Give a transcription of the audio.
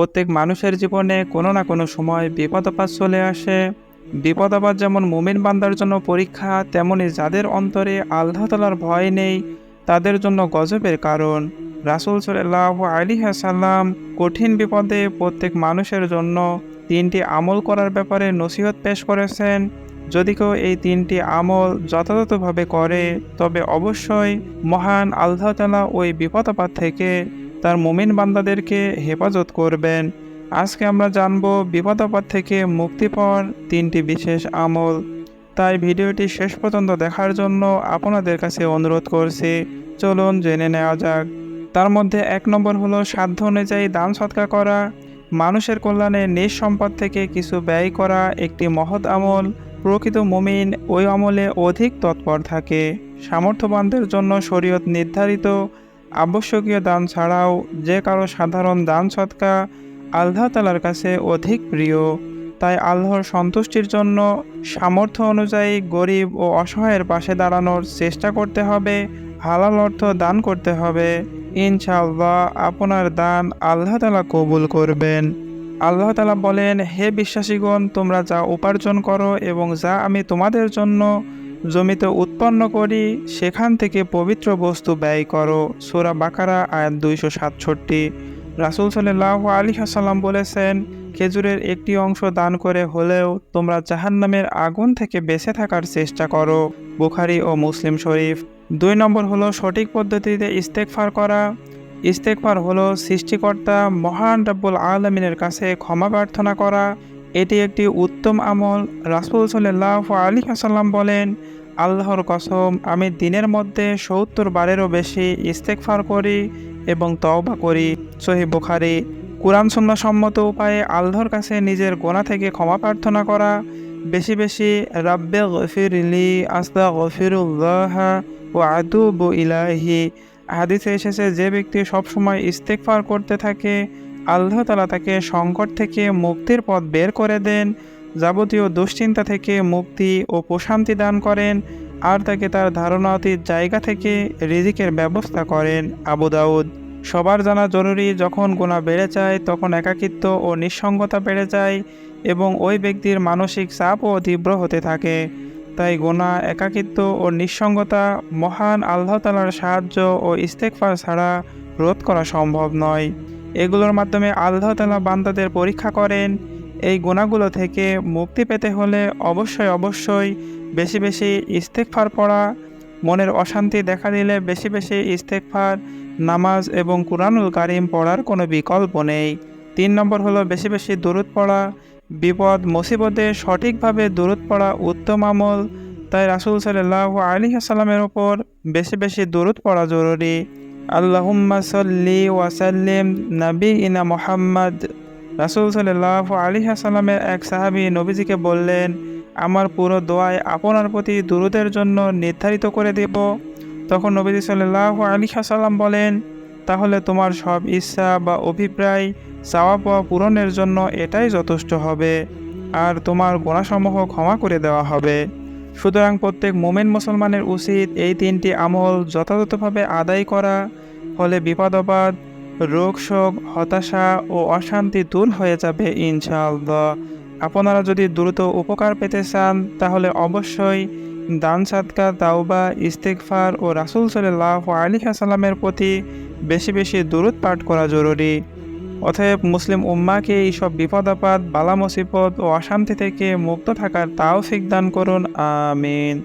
প্রত্যেক মানুষের জীবনে কোনো না কোনো সময় বিপদ চলে আসে। বিপদ যেমন মুমিন বান্দার জন্য পরীক্ষা, তেমনি যাদের অন্তরে আল্লাহ তালার ভয় নেই, তাদের জন্য গজবের কারণ। রাসুল সাল্লাহ আলী সাল্লাম কঠিন বিপদে প্রত্যেক মানুষের জন্য তিনটি আমল করার ব্যাপারে নসিহত পেশ করেছেন। যদি কেউ এই তিনটি আমল যথাযথভাবে করে, তবে অবশ্যই মহান আল্লাহ তালা ওই বিপদ আপদ থেকে তার মোমিন বান্দাদেরকে হেফাজত করবেন। আজকে আমরা জানব বিপদ আপদ থেকে মুক্তি পাওয়ার তিনটি বিশেষ আমল। তাই ভিডিওটি শেষ পর্যন্ত দেখার জন্য আপনাদের কাছে অনুরোধ করছি, চলুন জেনে নেওয়া যাক। তার মধ্যে এক নম্বর হলো সাধ্য অনুযায়ী দান সৎকার করা। মানুষের কল্যাণে নিজ সম্পদ থেকে কিছু ব্যয় করা একটি মহৎ আমল। প্রকৃত মুমিন ওই আমলে অধিক তৎপর থাকে। সামর্থ্যবানদের জন্য শরীয়ত নির্ধারিত। আবশ্যকীয় দান ছাড়াও যে কারও সাধারণ দান সৎকা আল্লাহ তালার কাছে অধিক প্রিয়। তাই আল্লাহর সন্তুষ্টির জন্য সামর্থ্য অনুযায়ী গরিব ও অসহায়ের পাশে দাঁড়ানোর চেষ্টা করতে হবে, হালাল অর্থ দান করতে হবে। ইনশাআল্লাহ আপনার দান আল্লাহ তালা কবুল করবেন। আল্লাহ তালা বলেন, হে বিশ্বাসীগণ, তোমরা যা উপার্জন করো এবং যা আমি তোমাদের জন্য জমিতে উৎপন্ন করি, সেখান থেকে পবিত্র বস্তু ব্যয় করো। সুরা বাকারা, আয়াত দুইশো সাতষট্টি। রাসুল সাল্লাহ আলী হাসাল্লাম বলেছেন, খেজুরের একটি অংশ দান করে হলেও তোমরা জাহান্নামের আগুন থেকে বেঁচে থাকার চেষ্টা করো। বুখারি ও মুসলিম শরীফ। দুই নম্বর হলো সঠিক পদ্ধতিতে ইস্তেকফার করা। ইস্তেকফার হলো সৃষ্টিকর্তা মহান রাব্বুল আলমিনের কাছে ক্ষমা প্রার্থনা করা। এটি একটি উত্তম আমল। রাসুল সাল্লাহ আলী হাসাল্লাম বলেন, আল্লাহর কসম, আমি দিনের মধ্যে সত্তর বারেরও বেশি ইস্তেকফার করি এবং তওবা করি। সহি বুখারি। কোরআন সম্মত উপায়ে আল্লাহর কাছে নিজের গোনা থেকে ক্ষমা প্রার্থনা করা। বেশি বেশি, রাব্বে গফিরলি আস্তা গফিরুল্লাহ ও আদুব ইলাহি হাদিসে এসেছে, যে ব্যক্তি সবসময় ইস্তেকফার করতে থাকে আল্লাহ তালা তাকে সংকট থেকে মুক্তির পথ বের করে দেন, যাবতীয় দুশ্চিন্তা থেকে মুক্তি ও প্রশান্তি দান করেন, আর তাকে তার ধারণাতীত জায়গা থেকে রিজিকের ব্যবস্থা করেন। আবু দাউদ, সবার জানা জরুরি যখন গোনা বেড়ে যায়, তখন একাকিত্ব ও নিঃসঙ্গতা বেড়ে যায় এবং ওই ব্যক্তির মানসিক চাপও তীব্র হতে থাকে। তাই গোনা একাকিত্ব ও নিঃসঙ্গতা মহান আল্লাহ তালার সাহায্য ও ইস্তেকফার ছাড়া রোধ করা সম্ভব নয়। এগুলোর মাধ্যমে আল্লাহ তালা বান্দাদের পরীক্ষা করেন। এই গুণাগুলো থেকে মুক্তি পেতে হলে অবশ্যই অবশ্যই বেশি বেশি ইস্তেকফার পড়া, মনের অশান্তি দেখা দিলে বেশি বেশি ইস্তেকফার নামাজ এবং কুরআনুল কারিম পড়ার কোনো বিকল্প নেই। তিন নম্বর হলো বেশি বেশি দূরত পড়া, বিপদ, মুসিবতে সঠিকভাবে দূরত পড়া উত্তম আমল। তাই রাসুল সাল্লাহ আলী আসসালামের ওপর বেশি বেশি দূরত পড়া জরুরি। আল্লাহুম্মা সাল্লি ওয়াসাল্লিম নবী ইনা মোহাম্মদ। রাসুল সাল্লাহ আলী আসসালামের এক সাহাবি নবীজিকে বললেন, আমার পুরো দোয়ায় আপনার প্রতি দুরুদের জন্য নির্ধারিত করে দেব। তখন নবীজি সাল্লাহ আলী সাল্লাম বলেন, তাহলে তোমার সব ইচ্ছা বা অভিপ্রায় চাওয়া পাওয়া পূরণের জন্য এটাই যথেষ্ট হবে। আর তোমার গোনাসমূহ ক্ষমা করে দেওয়া হবে। সুতরাং প্রত্যেক মোমেন মুসলমানের উচিত এই তিনটি আমল যথাযথভাবে আদায় করা ফলে বিপদাবাদ রোগ, শোক, হতাশা ও অশান্তি দূর হয়ে যাবে, ইনশাআল্লাহ। আপনারা যদি দ্রুত উপকার পেতে চান, তাহলে অবশ্যই দান সাদকা, তাওবা ইস্তেকফার ও রাসুল সাল্লাহ আলী সাল্লামের প্রতি বেশি বেশি দূরত পাঠ করা জরুরি। অতএব মুসলিম উম্মাকে এইসব বিপদ আপদ, বালা মুসিবত ও অশান্তি থেকে মুক্ত থাকার তাও দান করুন, আমিন।